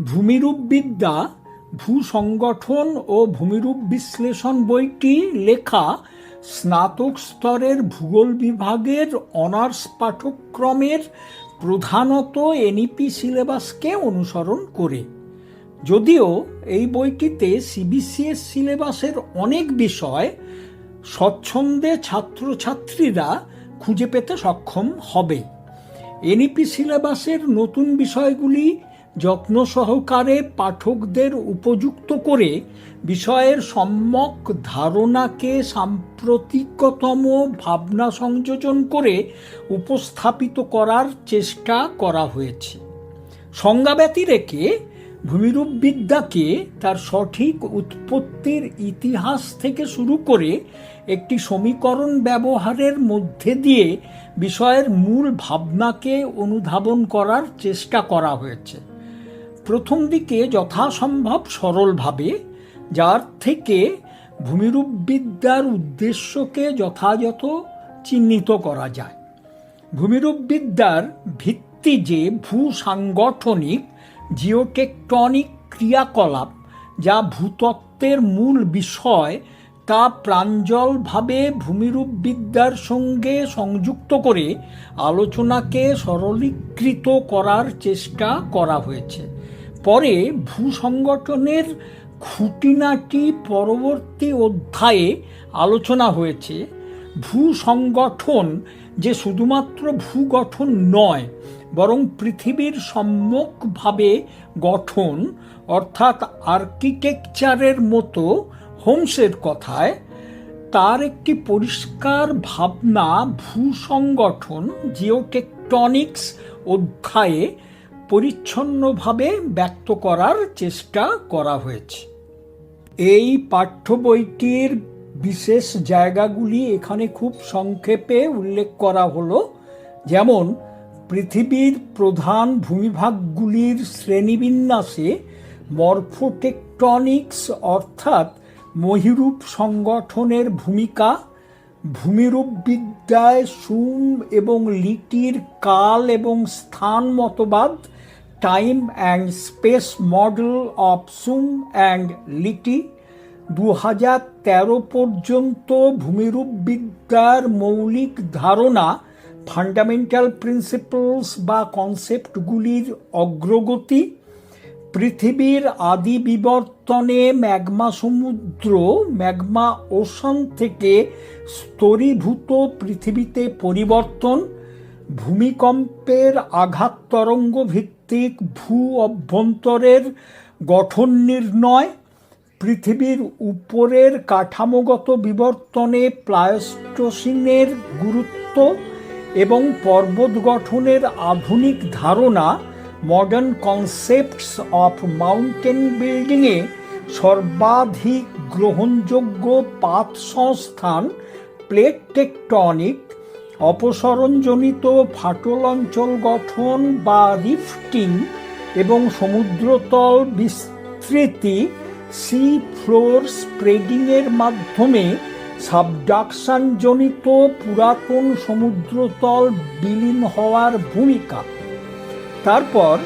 ভূমিরূপবিদ্যা, ভূসংগঠন ও ভূমিরূপ বিশ্লেষণ বইটি লেখা স্নাতক স্তরের ভূগোল বিভাগের অনার্স পাঠ্যক্রমের প্রধানত এনইপি সিলেবাসকে অনুসরণ করে। যদিও এই বইটিতে সিবিসিএস সিলেবাসের অনেক বিষয় স্বচ্ছন্দে ছাত্রছাত্রীরা খুঁজে পেতে সক্ষম হবে। এনইপি সিলেবাসের নতুন বিষয়গুলি যত্ন সহকারে পাঠকদের উপযুক্ত করে বিষয়ের সম্যক ধারণাকে সাম্প্রতিকতম ভাবনা সংযোজন করে উপস্থাপিত করার চেষ্টা করা হয়েছে। সংজ্ঞা রেখে ভূমিরূপ বিদ্যাকে তার সঠিক উৎপত্তির ইতিহাস থেকে শুরু করে একটি সমীকরণ ব্যবহারের মধ্যে দিয়ে বিষয়ের মূল ভাবনাকে অনুধাবন করার চেষ্টা করা হয়েছে। প্রথম দিকে যথাসম্ভব সরলভাবে, যার থেকে ভূমিরূপ বিদ্যার উদ্দেশ্যকে যথাযথ চিহ্নিত করা যায়। ভূমিরূপ বিদ্যার ভিত্তি যে ভূসাংগঠনিক, জিওটেকটনিক ক্রিয়াকলাপ, যা ভূতত্ত্বের মূল বিষয়, তা প্রাঞ্জলভাবে ভূমিরূপ বিদ্যার সঙ্গে সংযুক্ত করে আলোচনাকে সরলীকৃত করার চেষ্টা করা হয়েছে। পরে ভূসংগঠনের খুঁটিনাটি পরবর্তী অধ্যায়ে আলোচনা হয়েছে। ভূসংগঠন যে শুধুমাত্র ভূগঠন নয়, বরং পৃথিবীর সম্যকভাবে গঠন, অর্থাৎ আর্কিটেকচারের মতো হোমসের কথায়, তার একটি পরিষ্কার ভাবনা ভূসংগঠন, জিওটেকটনিক্স অধ্যায়ে পরিচ্ছন্নভাবে ব্যক্ত করার চেষ্টা করা হয়েছে। এই পাঠ্য বইটির বিশেষ জায়গাগুলি এখানে খুব সংক্ষেপে উল্লেখ করা হলো। যেমন, পৃথিবীর প্রধান ভূমিভাগগুলির শ্রেণীবিন্যাসে মরফোটেকটনিক্স অর্থাৎ মহিরূপ সংগঠনের ভূমিকা, ভূমিরূপ বিদ্যায় সুম এবং লিটির কাল এবং স্থান মতবাদ time and space model of sum and লিটি দু হাজার তেরো পর্যন্ত ভূমিরূপ বিদ্যার মৌলিক ধারণা ফান্ডামেন্টাল প্রিন্সিপলস বা কনসেপ্টগুলির অগ্রগতি, পৃথিবীর আদি বিবর্তনে ম্যাগমা সমুদ্র, ম্যাগমা ওশান থেকে স্তরীভূত পৃথিবীতে পরিবর্তন, ভূমিকম্পের আঘাত তরঙ্গ ভিত্তিক ভূ অভ্যন্তরের গঠন নির্ণয়, পৃথিবীর উপরের কাঠামোগত বিবর্তনে প্লায়োস্টোসিনের গুরুত্ব এবং পর্বত গঠনের আধুনিক ধারণা মডার্ন কনসেপ্টস অফ মাউন্টেন বিল্ডিংয়ে সর্বাধিক গ্রহণযোগ্য পাত সংস্থান প্লেট টেকটনিক অপসরণজনিত ফাটল অঞ্চল গঠন বা রিফটিং এবং সমুদ্রতল বিস্তৃতি সি ফ্লোর স্প্রেডিংয়ের মাধ্যমে সাবডাকশনজনিত পুরাতন সমুদ্রতল বিলীন হওয়ার ভূমিকা। তারপর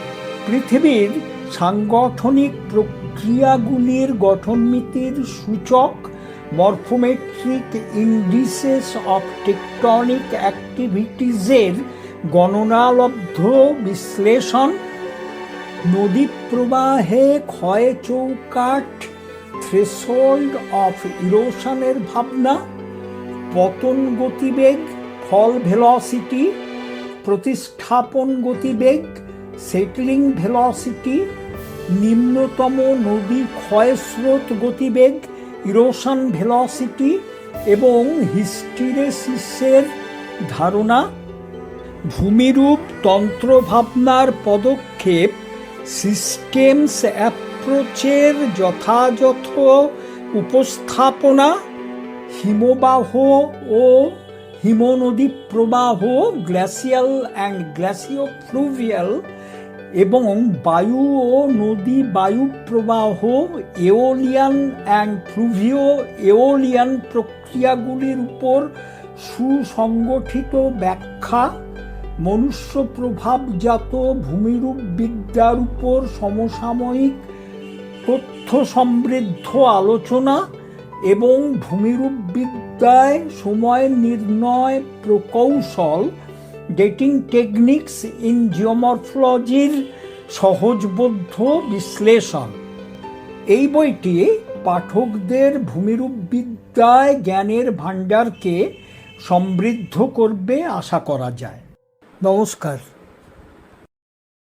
পৃথিবীর সাংগঠনিক প্রক্রিয়াগুলির গঠনমিতির সূচক মরফোমেট্রিক ইন্ডিসেস অফ টেকটনিক অ্যাক্টিভিটিজের গণনালব্ধ বিশ্লেষণ নদী প্রবাহে ক্ষয় চৌকাঠ থ্রেশোল্ড অফ ইরোশনের ভাবনা, পতন গতিবেগ, ফল ভেলসিটি প্রতিস্থাপন গতিবেগ সেটলিং ভেলসিটি নিম্নতম নদী ক্ষয়স্রোত গতিবেগ ইরোশন ভেলসিটি এবং হিস্টিরেসিসের ধারণা, ভূমিরূপ তন্ত্রভাবনার পদক্ষেপ, সিস্টেমস অ্যাপ্রোচের যথাযথ উপস্থাপনা, হিমবাহ ও হিমনদী প্রবাহ গ্লাসিয়াল অ্যান্ড গ্লাসিও ফ্লুভিয়াল এবং বায়ু ও নদী বায়ু প্রবাহ, এওলিয়ান অ্যান্ড ফ্লুভিও এওলিয়ান প্রক্রিয়াগুলির উপর সুসংগঠিত ব্যাখ্যা, মনুষ্য প্রভাবজাত ভূমিরূপ বিদ্যার উপর সমসাময়িক তথ্য সমৃদ্ধ আলোচনা এবং ভূমিরূপ বিদ্যায় সময় নির্ণয় প্রকৌশল ডেটিং টেকনিক্স ইন জিওমরফোলজির সহজবোধ্য বিশ্লেষণ। এই বইটি পাঠকদের ভূমিরূপ বিদ্যায় জ্ঞানের ভাণ্ডারকে সমৃদ্ধ করবে আশা করা যায়। নমস্কার।